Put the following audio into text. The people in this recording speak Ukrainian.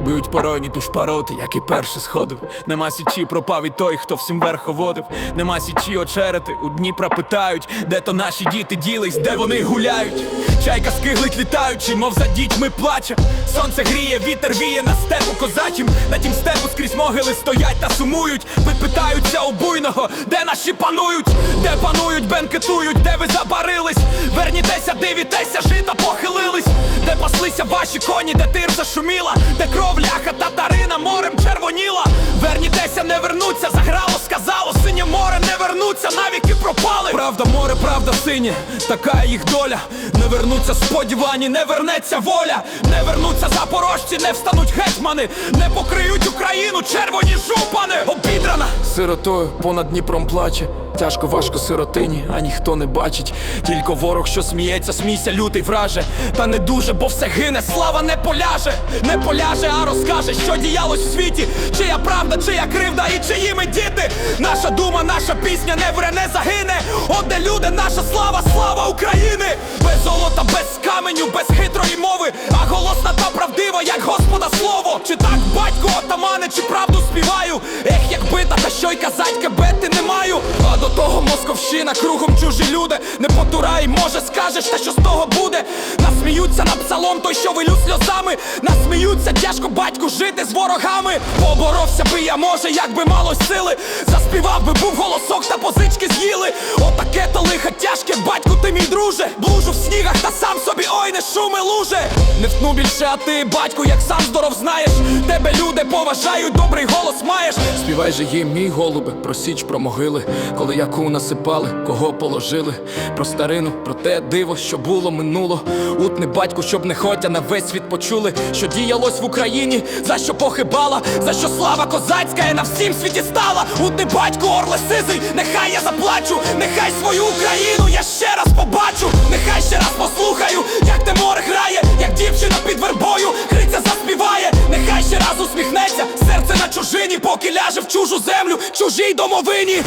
Встають поройні тушпароти, як і перший сходив. Нема січі, пропав і той, хто всім верховодив. Нема січі очерети, у Дніпра питають, де то наші діти ділись, де вони гуляють. Чайка скиглить літаючи, мов за дітьми плаче. Сонце гріє, вітер віє на степу козачим. На тім степу скрізь могили стоять та сумують. Випитаються у буйного, де наші панують, де панують, бенкетують, де ви забарились. Вернітеся, дивітеся, жита похилились, де паслися ваші коні, де тир зашуміла, де кров ляха татарина морем червоніла. Вернітеся, не вернуться, заграло, Правда, море, правда, синє, така їх доля. Не вернуться сподівані, не вернеться воля, не вернуться запорожці, не встануть гетьмани, не покриють Україну, червоні жупани, обідрана. Сиротою понад Дніпром плаче. Тяжко, важко сиротині, а ніхто не бачить. Тільки ворог, що сміється, смійся, лютий враже. Та не дуже, бо все гине, слава не поляже, не поляже, а розкаже, що діялось в світі, чия правда, чия кривда і чиїми діти. Наша дума, наша пісня не вре, не загине. От де наша слава, слава України! Без золота, без каменю, без хитрої мови, а голосна та правдива, як Господа слово. Чи так батько отамане, чи правду співаю? Ех, якби та та що й казать, кебети не маю. А до того московщина, кругом чужі люди. Не потурай, може, скажеш, та що з того буде. Насміються над псалом, той, що вилю сльозами. Насміються, тяжко батьку жити з ворогами. Поборовся би я, може, якби мало сили. Заспівав би був голосок та позички з'їли. Отаке то лихо тяжке, батьку, ти мій друже. Блужу в снігах та сам собі, ой, не шуми луже. Не втну більше, а ти, батьку, як сам здоров знаєш. Тебе люди поважають, добрий голос маєш. Співай же їм, мій голубе, про січ, про могили, коли яку насипали, кого положили. Про старину, про те диво, що було минуло. Утни батьку, щоб не хотя на весь світ почули, що діялось в Україні, за що похибала, за що слава козацька і на всім світі стала. Утни батьку, орле сизий, нехай я заплачу, нехай свою Україну я ще раз побачу, нехай ще раз чужині, поки ляже в чужу землю, чужій домовині.